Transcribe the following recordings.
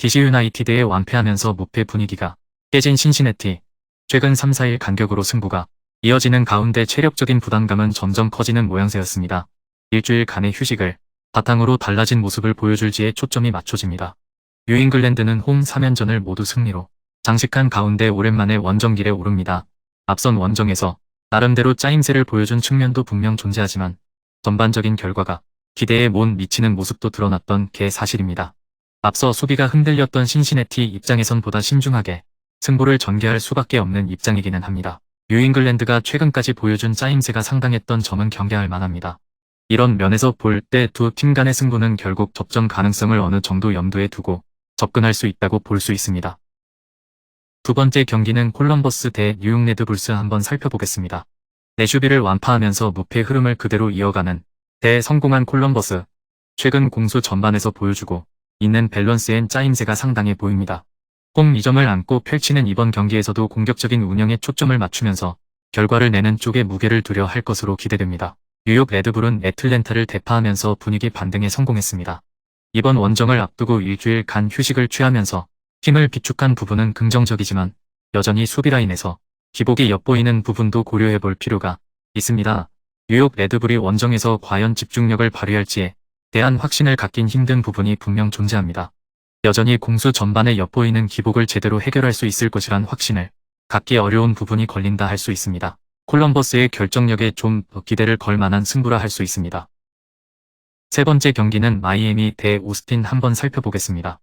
DC 유나이티드에 완패하면서 무패 분위기가 깨진 신시내티 최근 3, 4일 간격으로 승부가 이어지는 가운데 체력적인 부담감은 점점 커지는 모양새였습니다. 일주일간의 휴식을 바탕으로 달라진 모습을 보여줄지에 초점이 맞춰집니다. 뉴잉글랜드는 홈 3연전을 모두 승리로 장식한 가운데 오랜만에 원정길에 오릅니다. 앞선 원정에서 나름대로 짜임새를 보여준 측면도 분명 존재하지만 전반적인 결과가 기대에 못 미치는 모습도 드러났던 게 사실입니다. 앞서 수비가 흔들렸던 신시내티 입장에선 보다 신중하게 승부를 전개할 수밖에 없는 입장이기는 합니다. 뉴잉글랜드가 최근까지 보여준 짜임새가 상당했던 점은 경계할 만합니다. 이런 면에서 볼 때 두 팀 간의 승부는 결국 접전 가능성을 어느 정도 염두에 두고 접근할 수 있다고 볼 수 있습니다. 두 번째 경기는 콜럼버스 대 뉴욕 레드불스 한번 살펴보겠습니다. 내슈비를 완파하면서 무패 흐름을 그대로 이어가는 대성공한 콜럼버스. 최근 공수 전반에서 보여주고 있는 밸런스엔 짜임새가 상당해 보입니다. 홈 2점을 안고 펼치는 이번 경기에서도 공격적인 운영에 초점을 맞추면서 결과를 내는 쪽에 무게를 두려 할 것으로 기대됩니다. 뉴욕 레드불은 애틀랜타를 대파하면서 분위기 반등에 성공했습니다. 이번 원정을 앞두고 일주일 간 휴식을 취하면서 힘을 비축한 부분은 긍정적이지만 여전히 수비라인에서 기복이 엿보이는 부분도 고려해 볼 필요가 있습니다. 뉴욕 레드불이 원정에서 과연 집중력을 발휘할지에 대한 확신을 갖긴 힘든 부분이 분명 존재합니다. 여전히 공수 전반에 엿보이는 기복을 제대로 해결할 수 있을 것이란 확신을 갖기 어려운 부분이 걸린다 할 수 있습니다. 콜럼버스의 결정력에 좀 더 기대를 걸 만한 승부라 할 수 있습니다. 세 번째 경기는 마이애미 대 오스틴 한번 살펴보겠습니다.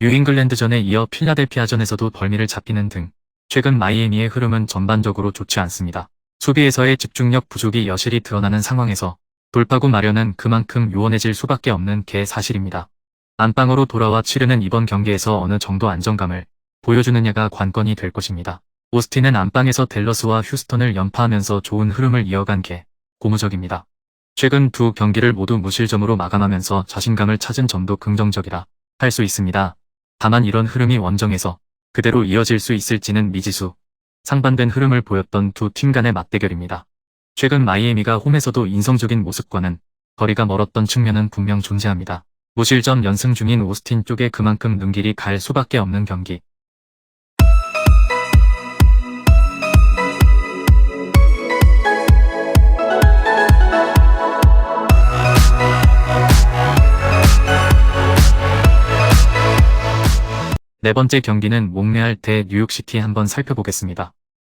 뉴잉글랜드전에 이어 필라델피아전에서도 벌미를 잡히는 등 최근 마이애미의 흐름은 전반적으로 좋지 않습니다. 수비에서의 집중력 부족이 여실히 드러나는 상황에서 돌파구 마련은 그만큼 요원해질 수밖에 없는 게 사실입니다. 안방으로 돌아와 치르는 이번 경기에서 어느 정도 안정감을 보여주느냐가 관건이 될 것입니다. 오스틴은 안방에서 델러스와 휴스턴을 연파하면서 좋은 흐름을 이어간 게 고무적입니다. 최근 두 경기를 모두 무실점으로 마감하면서 자신감을 찾은 점도 긍정적이라 할 수 있습니다. 다만 이런 흐름이 원정에서 그대로 이어질 수 있을지는 미지수. 상반된 흐름을 보였던 두 팀 간의 맞대결입니다. 최근 마이애미가 홈에서도 인성적인 모습과는 거리가 멀었던 측면은 분명 존재합니다. 무실점 연승 중인 오스틴 쪽에 그만큼 눈길이 갈 수밖에 없는 경기. 네 번째 경기는 몽레알 대 뉴욕시티 한번 살펴보겠습니다.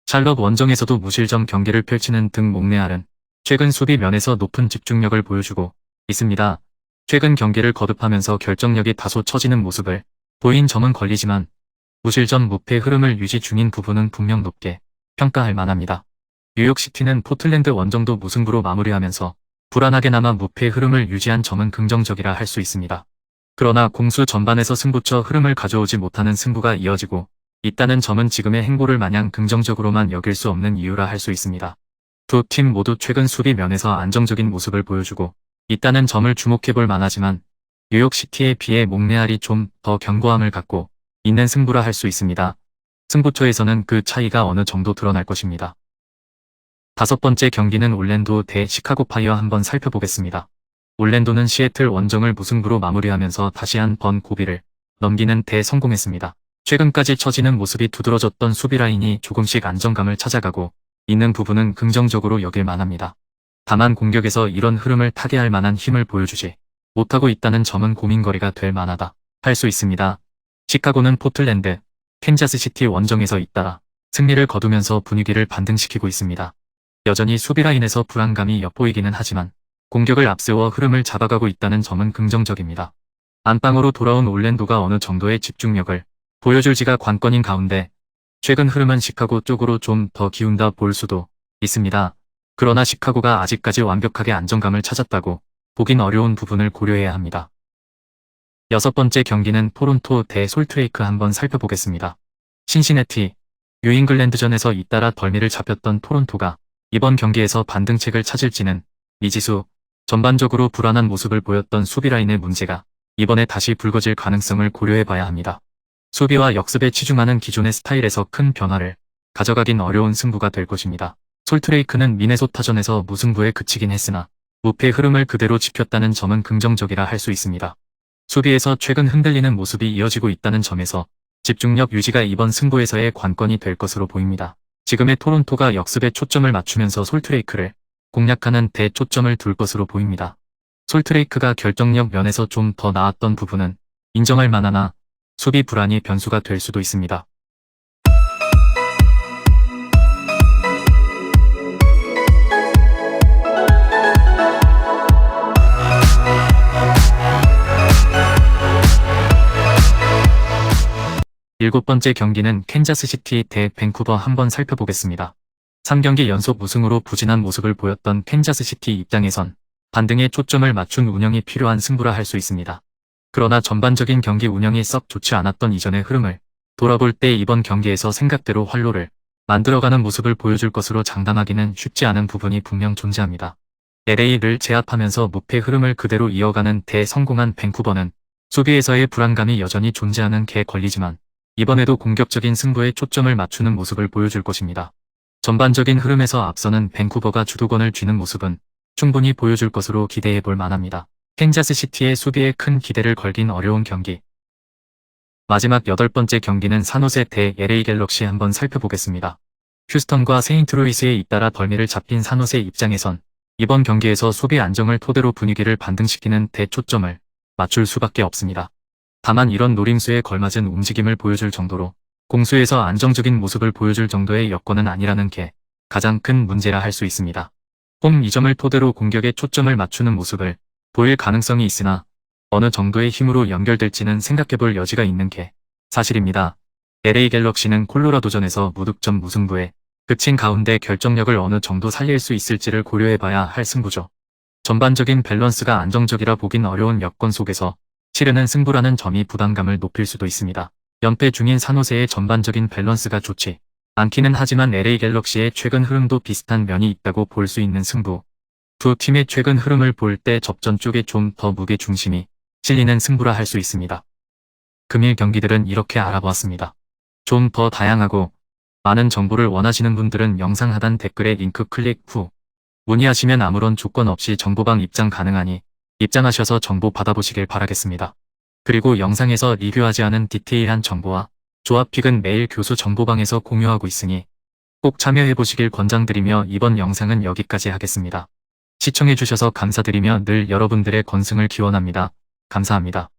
샬럿 원정에서도 무실점 경기를 펼치는 등 몽레알은 최근 수비 면에서 높은 집중력을 보여주고 있습니다. 최근 경기를 거듭하면서 결정력이 다소 처지는 모습을 보인 점은 걸리지만 무실점 무패 흐름을 유지 중인 부분은 분명 높게 평가할 만합니다. 뉴욕시티는 포틀랜드 원정도 무승부로 마무리하면서 불안하게나마 무패 흐름을 유지한 점은 긍정적이라 할 수 있습니다. 그러나 공수 전반에서 승부처 흐름을 가져오지 못하는 승부가 이어지고 있다는 점은 지금의 행보를 마냥 긍정적으로만 여길 수 없는 이유라 할 수 있습니다. 두 팀 모두 최근 수비 면에서 안정적인 모습을 보여주고 있다는 점을 주목해볼 만하지만 뉴욕시티에 비해 몽레알이 좀 더 견고함을 갖고 있는 승부라 할 수 있습니다. 승부처에서는 그 차이가 어느 정도 드러날 것입니다. 다섯 번째 경기는 올랜도 대 시카고 파이어 한번 살펴보겠습니다. 올랜도는 시애틀 원정을 무승부로 마무리하면서 다시 한 번 고비를 넘기는 대 성공했습니다. 최근까지 처지는 모습이 두드러졌던 수비 라인이 조금씩 안정감을 찾아가고 있는 부분은 긍정적으로 여길 만합니다. 다만 공격에서 이런 흐름을 타개할 만한 힘을 보여주지 못하고 있다는 점은 고민거리가 될 만하다 할 수 있습니다. 시카고는 포틀랜드, 캔자스시티 원정에서 잇따라 승리를 거두면서 분위기를 반등시키고 있습니다. 여전히 수비 라인에서 불안감이 엿보이기는 하지만 공격을 앞세워 흐름을 잡아가고 있다는 점은 긍정적입니다. 안방으로 돌아온 올랜도가 어느 정도의 집중력을 보여줄지가 관건인 가운데 최근 흐름은 시카고 쪽으로 좀 더 기운다 볼 수도 있습니다. 그러나 시카고가 아직까지 완벽하게 안정감을 찾았다고 보긴 어려운 부분을 고려해야 합니다. 여섯 번째 경기는 토론토 대 솔트레이크 한번 살펴보겠습니다. 신시내티, 뉴잉글랜드전에서 잇따라 덜미를 잡혔던 토론토가 이번 경기에서 반등책을 찾을지는 미지수, 전반적으로 불안한 모습을 보였던 수비 라인의 문제가 이번에 다시 불거질 가능성을 고려해 봐야 합니다. 수비와 역습에 치중하는 기존의 스타일에서 큰 변화를 가져가긴 어려운 승부가 될 것입니다. 솔트레이크는 미네소타전에서 무승부에 그치긴 했으나 무패 흐름을 그대로 지켰다는 점은 긍정적이라 할 수 있습니다. 수비에서 최근 흔들리는 모습이 이어지고 있다는 점에서 집중력 유지가 이번 승부에서의 관건이 될 것으로 보입니다. 지금의 토론토가 역습에 초점을 맞추면서 솔트레이크를 공략하는 대초점을 둘 것으로 보입니다. 솔트레이크가 결정력 면에서 좀 더 나았던 부분은 인정할 만하나 수비 불안이 변수가 될 수도 있습니다. 일곱 번째 경기는 캔자스시티 대 밴쿠버 한번 살펴보겠습니다. 3경기 연속 우승으로 부진한 모습을 보였던 캔자스시티 입장에선 반등에 초점을 맞춘 운영이 필요한 승부라 할 수 있습니다. 그러나 전반적인 경기 운영이 썩 좋지 않았던 이전의 흐름을 돌아볼 때 이번 경기에서 생각대로 활로를 만들어가는 모습을 보여줄 것으로 장담하기는 쉽지 않은 부분이 분명 존재합니다. LA를 제압하면서 무패 흐름을 그대로 이어가는 대성공한 밴쿠버는 수비에서의 불안감이 여전히 존재하는 개 걸리지만 이번에도 공격적인 승부에 초점을 맞추는 모습을 보여줄 것입니다. 전반적인 흐름에서 앞서는 밴쿠버가 주도권을 쥐는 모습은 충분히 보여줄 것으로 기대해 볼 만합니다. 캔자스시티의 수비에 큰 기대를 걸긴 어려운 경기. 마지막 여덟 번째 경기는 산호세 대 LA 갤럭시 한번 살펴보겠습니다. 휴스턴과 세인트로이스에 잇따라 덜미를 잡힌 산호세 입장에선 이번 경기에서 수비 안정을 토대로 분위기를 반등시키는 대초점을 맞출 수밖에 없습니다. 다만 이런 노림수에 걸맞은 움직임을 보여줄 정도로 공수에서 안정적인 모습을 보여줄 정도의 여건은 아니라는 게 가장 큰 문제라 할 수 있습니다. 홈 2점을 토대로 공격에 초점을 맞추는 모습을 보일 가능성이 있으나 어느 정도의 힘으로 연결될지는 생각해볼 여지가 있는 게 사실입니다. LA 갤럭시는 콜로라도전에서 무득점 무승부에 그친 가운데 결정력을 어느 정도 살릴 수 있을지를 고려해봐야 할 승부죠. 전반적인 밸런스가 안정적이라 보긴 어려운 여건 속에서 치르는 승부라는 점이 부담감을 높일 수도 있습니다. 연패 중인 산호세의 전반적인 밸런스가 좋지 않기는 하지만 LA 갤럭시의 최근 흐름도 비슷한 면이 있다고 볼 수 있는 승부. 두 팀의 최근 흐름을 볼 때 접전 쪽에 좀 더 무게 중심이 실리는 승부라 할 수 있습니다. 금일 경기들은 이렇게 알아보았습니다. 좀 더 다양하고 많은 정보를 원하시는 분들은 영상 하단 댓글에 링크 클릭 후 문의하시면 아무런 조건 없이 정보방 입장 가능하니 입장하셔서 정보 받아보시길 바라겠습니다. 그리고 영상에서 리뷰하지 않은 디테일한 정보와 조합픽은 매일 교수 정보방에서 공유하고 있으니 꼭 참여해보시길 권장드리며 이번 영상은 여기까지 하겠습니다. 시청해주셔서 감사드리며 늘 여러분들의 건승을 기원합니다. 감사합니다.